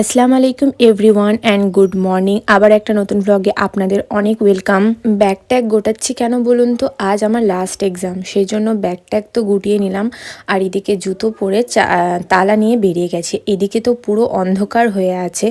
আসসালামু আলাইকুম everyone and good morning. আবার একটা নতুন ব্লগে আপনাদের অনেক ওয়েলকাম ব্যাগ ট্যাগ গোটাচ্ছি কেন বলুন তো? আজ আমার লাস্ট এক্সাম সেই জন্য ব্যাগ তো গুটিয়ে নিলাম। আর এদিকে জুতো পরে তালা নিয়ে বেরিয়ে গেছি। এদিকে তো পুরো অন্ধকার হয়ে আছে।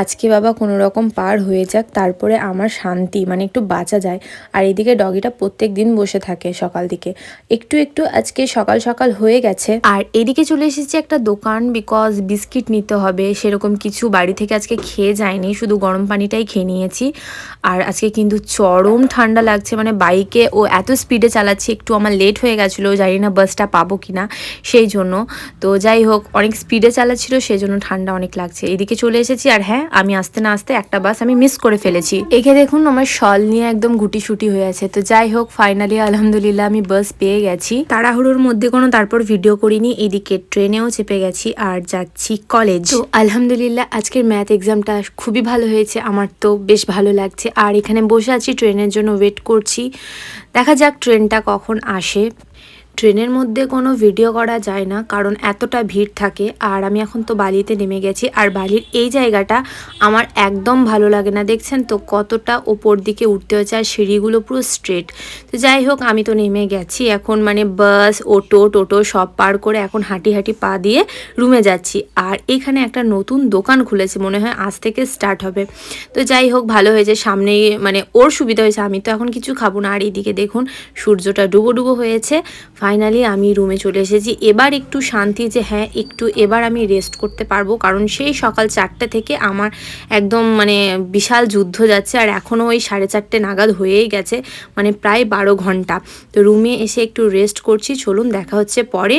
আজকে বাবা কোনো রকম পার হয়ে যাক, তারপরে আমার শান্তি মানে একটু বাঁচা যায়। আর এদিকে ডগিটা প্রত্যেক দিন বসে থাকে সকাল দিকে। একটু একটু আজকে সকাল সকাল হয়ে গেছে। আর এদিকে চলে এসেছি একটা দোকান বিকজ বিস্কিট নিতে হবে, সেরকম কিছু বাড়ি থেকে আজকে খেয়ে যায়নি, শুধু গরম পানিটাই খেয়ে নিয়েছি। আর আজকে কিন্তু চরম ঠান্ডা লাগছে মানে বাইকে ও এত স্পিডে চালাচ্ছি, একটু আমার লেট হয়ে গেছিল, জানি না বাসটা পাবো কি না সেই জন্য। তো যাই হোক, অনেক স্পিডে চালাচ্ছিল, সেই জন্য ঠান্ডা অনেক লাগছে। এদিকে চলে এসেছি, আর হ্যাঁ আমি আসতে না আসতে একটা বাস আমি মিস করে ফেলেছি। একে দেখুন, আমার শল নিয়ে একদম গুটি সুটি হয়ে আছে। তো যাই হোক ফাইনালি আলহামদুলিল্লাহ, আমি বাস পেয়ে গেছি। তাড়াহুড়োর মধ্যে কোনো তারপর ভিডিও করিনি, এদিকে ট্রেনেও চেপে গেছি, আর যাচ্ছি কলেজ তো আলহামদুলিল্লাহ আজকের ম্যাথ এক্সামটা খুবই ভালো হয়েছে, আমার তো বেশ ভালো লাগছে। আর এখানে বসে আছি ট্রেনের জন্য ওয়েট করছি। দেখা যাক ট্রেনটা কখন আসে। ট্রেনের মধ্যে কোনো ভিডিও করা যায় না, কারণ এতটা ভিড় থাকে। আর আমি এখন তো বালিতে নেমে গেছি, আর বালির এই জায়গাটা আমার একদম ভালো লাগে না। দেখছেন তো কতটা ওপর দিকে উঠতে হচ্ছে আর সিঁড়িগুলো পুরো স্ট্রেট তো যাই হোক, আমি তো নেমে গেছি। এখন মানে বাস অটো টোটো সব পার করে এখন হাঁটি হাঁটি পা দিয়ে রুমে যাচ্ছি। আর এখানে একটা নতুন দোকান খুলেছে, মনে হয় আজ থেকে স্টার্ট হবে। তো যাই হোক, ভালো হয়েছে। সামনে মানে ওর সুবিধা হয়েছে, আমি তো এখন কিছু খাব না। আর এইদিকে দেখুন, সূর্যটা ডুবো ডুবো হয়েছে। ফাইনালি আমি রুমে চলে এসেছি। এবার একটু শান্তি যে হ্যাঁ একটু এবার আমি রেস্ট করতে পারব, কারণ সেই সকাল চারটে থেকে আমার একদম মানে বিশাল যুদ্ধ যাচ্ছে, আর এখনও ওই সাড়ে চারটে নাগাদ হয়েই গেছে মানে প্রায় বারো ঘণ্টা। তো রুমে এসে একটু রেস্ট করছি, চলুন দেখা হচ্ছে পরে।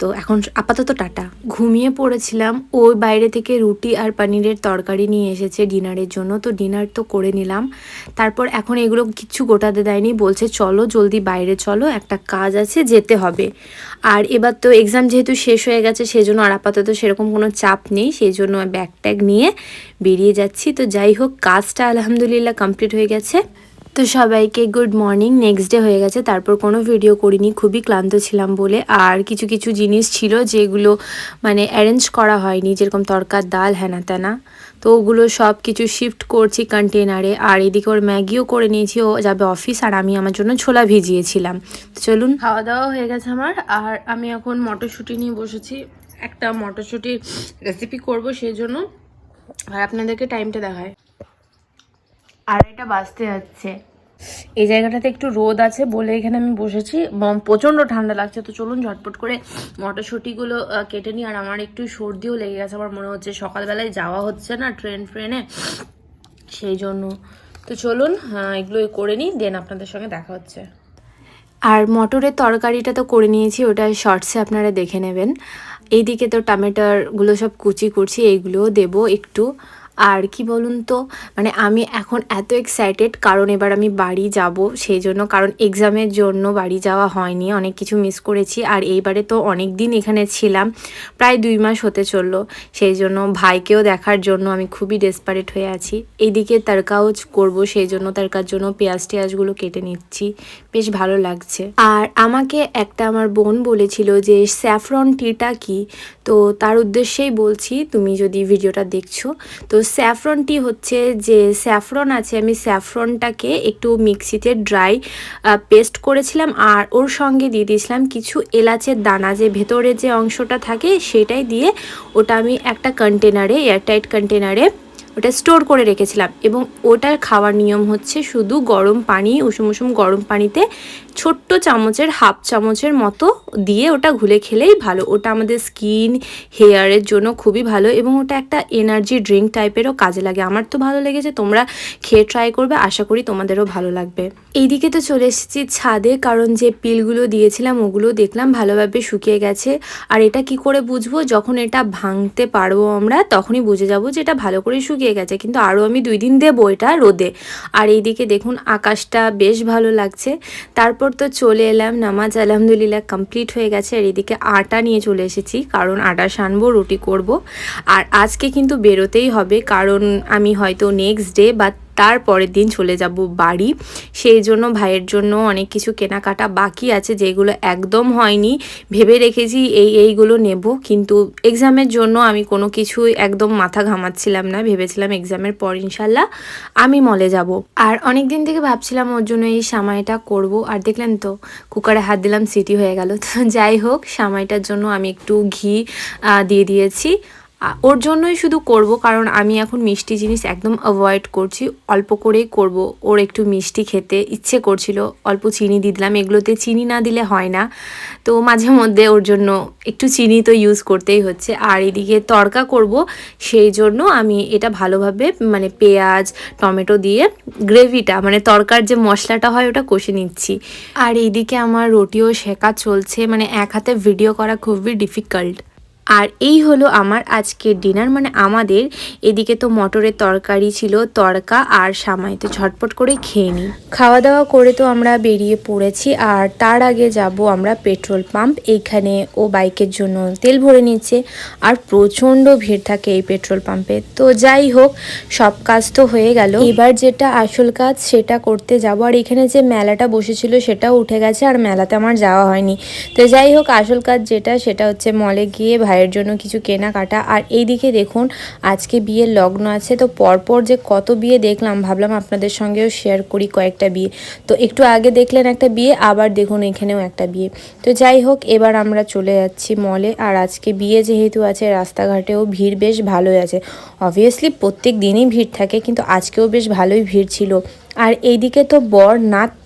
তো এখন আপাতত টাটা। ঘুমিয়ে পড়েছিলাম, ওই বাইরে থেকে রুটি আর পনিরের তরকারি নিয়ে এসেছে ডিনারের জন্য, তো ডিনার তো করে নিলাম। তারপর এখন এগুলো কিচ্ছু গোটাতে দেয়নি, বলছে চলো, জলদি বাইরে চলো, একটা কাজ আছে, যেতে হবে। আর এবার তো এক্সাম যেহেতু শেষ হয়ে গেছে সেই জন্য আর আপাতত সেরকম কোনো চাপ নেই সেই জন্য ব্যাগ ট্যাগ নিয়ে বেরিয়ে যাচ্ছি। তো যাই হোক, কাজটা আলহামদুলিল্লাহ কমপ্লিট হয়ে গেছে। তো সবাইকে গুড মর্নিং নেক্সট ডে হয়ে গেছে। তারপর কোনো ভিডিও করিনি খুবই ক্লান্ত ছিলাম বলে। আর কিছু কিছু জিনিস ছিল যেগুলো মানে অ্যারেঞ্জ করা হয়নি যেরকম তরকার ডাল হ্যানা ত্যানা তো ওগুলো সব কিছু শিফট করছি কন্টেনারে আর এদিকে ওর ম্যাগিও করে নিয়েছি ও যাবে অফিস আর আমি আমার জন্য ছোলা ভিজিয়েছিলাম। তো চলুন। খাওয়া দাওয়া হয়ে গেছে আমার। আর আমি এখন মটরশুঁটি নিয়ে বসেছি। একটা মটরশুঁটির রেসিপি করব সেই জন্য আর আপনাদেরকে টাইমটা দেখায়। আড়াইটা বাজতে যাচ্ছে। এই জায়গাটাতে একটু রোদ আছে বলে এখানে আমি বসেছি। প্রচণ্ড ঠান্ডা লাগছে, তো চলুন ঝটপট করে মটরশুঁটিগুলো কেটে নিই। আর আমার একটু সর্দিও লেগে গেছে। আমার মনে হচ্ছে সকালবেলায় যাওয়া হচ্ছে না ট্রেন ফ্রেনে। সেই জন্য। তো চলুন এগুলো করে নিই, দেন আপনাদের সঙ্গে দেখা হচ্ছে। আর মটরের তরকারিটা তো করে নিয়েছি, ওটা শর্টসে আপনারা দেখে নেবেন। এইদিকে তো টমেটোরগুলো সব কুচি করছি এইগুলোও দেবো একটু। আর কি বলুন তো মানে আমি এখন এত এক্সাইটেড কারণ এবার আমি বাড়ি যাব সেই জন্য কারণ এক্সামের জন্য বাড়ি যাওয়া হয়নি, অনেক কিছু মিস করেছি, আর এইবারে তো অনেক দিন এখানে ছিলাম, প্রায় দুই মাস হতে চলল সেই জন্য ভাইকেও দেখার জন্য আমি খুবই ডেসপারেট হয়ে আছি। এইদিকে তারকাও করব সেই জন্য তারকার জন্য পেঁয়াজ টেয়াজগুলো কেটে নিচ্ছি, বেশ ভালো লাগছে। আর আমাকে একটা আমার বোন বলেছিল যে, স্যাফরন টিটা কি? তো তার উদ্দেশ্যেই বলছি, তুমি যদি ভিডিওটা দেখছ, তো স্যাফরন টি হচ্ছে যে স্যাফরন আছে, আমি স্যাফরনটাকে একটু মিক্সিতে ড্রাই পেস্ট করেছিলাম আর ওর সঙ্গে দিয়ে দিয়েছিলাম কিছু এলাচের দানা। যে ভেতরে যে অংশটা থাকে সেটাই দিয়ে ওটা আমি একটা কন্টেনারে এয়ারটাইট কন্টেনারে ওটা স্টোর করে রেখেছিলাম। এবং ওটার খাওয়ার নিয়ম হচ্ছে শুধু গরম পানি, উষুম উষুম গরম পানিতে ছোট্ট চামচের হাফ চামচের মতো দিয়ে ওটা ঘুলে খেলেই ভালো। ওটা আমাদের স্কিন হেয়ারের জন্য খুবই ভালো এবং ওটা একটা এনার্জি ড্রিঙ্ক টাইপেরও কাজে লাগে। আমার তো ভালো লেগেছে, তোমরা খেয়ে ট্রাই করবে, আশা করি তোমাদেরও ভালো লাগবে। এইদিকে তো চলে এসেছি ছাদে, কারণ যে পিলগুলো দিয়েছিলাম ওগুলো দেখলাম ভালোভাবে শুকিয়ে গেছে। আর এটা কি করে বুঝব? যখন এটা ভাঙতে পারব আমরা, তখনই বুঝে যাব যে এটা ভালো করে শুকিয়ে গেছে, কিন্তু আরও আমি দুই দিন দেবো এটা রোদে। আর এইদিকে দেখুন, আকাশটা বেশ ভালো লাগছে। তারপর তো চলে এলাম, নামাজ আলহামদুলিল্লাহ কমপ্লিট হয়ে গেছে। আর এদিকে আটা নিয়ে চলে এসেছি, কারণ আটা সানবো, রুটি করব। আর আজকে কিন্তু বেরোতেই হবে, কারণ আমি হয়তো নেক্সট ডে বা তার পরের দিন চলে যাব বাড়ি। সেই জন্য ভাইয়ের জন্য অনেক কিছু কেনাকাটা বাকি আছে যেগুলো একদম হয়নি। ভেবে রেখেছি এই এইগুলো নেব, কিন্তু এক্সামের জন্য আমি কোনো কিছুই একদম মাথা ঘামাচ্ছিলাম না। ভেবেছিলাম এক্সামের পর ইনশাল্লাহ আমি মলে যাব। আর অনেক দিন থেকে ভাবছিলাম ওর জন্য এই সামাইটা করব। আর দেখলেন তো, কুকারে হাত দিলাম, সিটি হয়ে গেল। তো যাই হোক, সামাইটার জন্য আমি একটু ঘি দিয়ে দিয়েছি। ওর জন্যই শুধু করব, কারণ আমি এখন মিষ্টি জিনিস একদম অ্যাভয়েড করছি। অল্প করেই করব। ওর একটু মিষ্টি খেতে ইচ্ছে করছিল, অল্প চিনি দিয়ে দিলাম। এগুলোতে চিনি না দিলে হয় না। তো মাঝে মধ্যে ওর জন্য একটু চিনি তো ইউজ করতেই হচ্ছে। আর এদিকে তড়কা করব, সেই জন্য আমি এটা ভালোভাবে মানে পেঁয়াজ, টমেটো দিয়ে গ্রেভিটা মানে তরকার যে মশলাটা হয় ওটা কষে নিচ্ছি। আর এইদিকে আমার রুটিও শেখা চলছে। মানে এক হাতে ভিডিও করা খুবই ডিফিকাল্ট আর এই হলো আমার আজকের ডিনার। মানে আমাদের এদিকে তো মটরের তরকারি ছিল তরকা আর সামাই। তো ঝটপট করে খেয়ে নিই। খাওয়া দাওয়া করে তো আমরা বেরিয়ে পড়েছি আর তার আগে যাব আমরা পেট্রোল পাম্প। এইখানে ও বাইকের জন্য তেল ভরে নিচ্ছে আর প্রচণ্ড ভিড় থাকে এই পেট্রোল পাম্পে। তো যাই হোক, সব কাজ তো হয়ে গেল। এবার যেটা আসল কাজ, সেটা করতে যাব। আর এখানে যে মেলাটা বসেছিল, সেটাও উঠে গেছে আর মেলাতে আমার যাওয়া হয়নি। তো যাই হোক, আসল কাজ যেটা, সেটা হচ্ছে মলে গিয়ে ভাইয়ের জন্য কিছু কেনাকাটা। আর এইদিকে দেখুন, আজকে বিয়ের লগ্ন আছে, তো পরপর যে কত বিয়ে দেখলাম, ভাবলাম আপনাদের সঙ্গেও শেয়ার করি কয়েকটা বিয়ে। তো একটু আগে দেখলেন একটা বিয়ে, আবার দেখুন এখানেও একটা বিয়ে। তো যাই হোক, এবার আমরা চলে যাচ্ছি মলে আর আজকে বিয়ে যেহেতু আছে, রাস্তাঘাটেও ভিড় বেশ ভালোই আছে। অবভিয়াসলি প্রত্যেক দিনই ভিড় থাকে, কিন্তু আজকেও বেশ ভালোই ভিড় ছিল। আর এইদিকে তো বর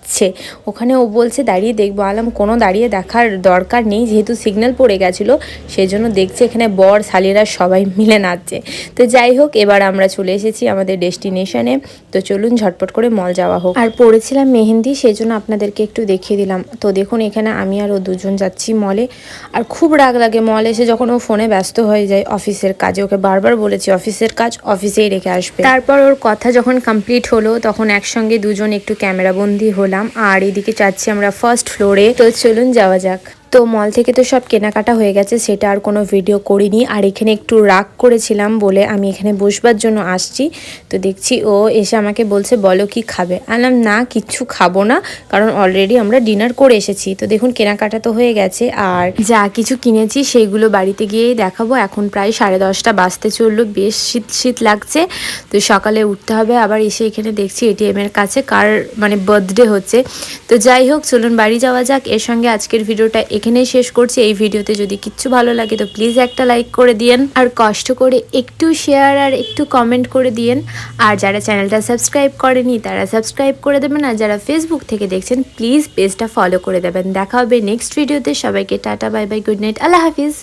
নাচছে ওখানে ও বলছে, দাঁড়িয়ে দেখব। আলাম, কোনো দাঁড়িয়ে দেখার দরকার নেই, যেহেতু সিগন্যাল পড়ে গেছিল সেই জন্য দেখছে এখানে বর, শালিরা সবাই মিলে নাচছে। তো যাই হোক, এবার আমরা চলে এসেছি আমাদের ডেস্টিনেশনে তো চলুন, ঝটপট করে মল যাওয়া হোক। আর পড়েছিলাম মেহেন্দি সেই জন্য আপনাদেরকে একটু দেখিয়ে দিলাম। তো দেখুন, এখানে আমি আর ও দুজন যাচ্ছি মলে আর খুব রাগ লাগে মল এসে যখন ও ফোনে ব্যস্ত হয়ে যায় অফিসের কাজে। ওকে বারবার বলেছি অফিসের কাজ অফিসেই রেখে আসবে। তারপর ওর কথা যখন কমপ্লিট হলো, তখন একসঙ্গে দুজন একটু ক্যামেরা বন্দি হলাম। আর এদিকে চাচ্ছি আমরা ফার্স্ট ফ্লোরে তো চলুন যাওয়া যাক। তো মল থেকে তো সব কেনাকাটা হয়ে গেছে, সেটা আর কোনো ভিডিও করিনি। আর এখানে একটু রাগ করেছিলাম বলে আমি এখানে বসবার জন্য আসছি। তো দেখছি ও এসে আমাকে বলছে, বলো কি খাবে? আলাম না কিচ্ছু খাব না, কারণ অলরেডি আমরা ডিনার করে এসেছি। তো দেখুন, কেনাকাটা তো হয়ে গেছে। আর যা কিছু কিনেছি সেইগুলো বাড়িতে গিয়েই দেখাবো। এখন প্রায় সাড়ে দশটা বাজতে চলল, বেশ শীত শীত লাগছে। তো সকালে উঠতে হবে। আবার এসে এখানে দেখছি এটিএম এর কাছে কার মানে বার্থডে হচ্ছে। তো যাই হোক, চলুন বাড়ি যাওয়া যাক। এর সঙ্গে আজকের ভিডিওটা এখানেই শেষ করছি। এই ভিডিওতে যদি কিচ্ছু ভালো লাগে, তো প্লিজ একটা লাইক করে দিয়েন। আর কষ্ট করে একটু শেয়ার আর একটু কমেন্ট করে দিয়েন। আর যারা চ্যানেলটা সাবস্ক্রাইব করেনি, তারা সাবস্ক্রাইব করে দেবেন। আর যারা ফেসবুক থেকে দেখছেন প্লিজ পেজটা ফলো করে দেবেন। দেখা হবে নেক্সট ভিডিওতে সবাইকে tata bye bye good night আল্লাহ হাফিজ।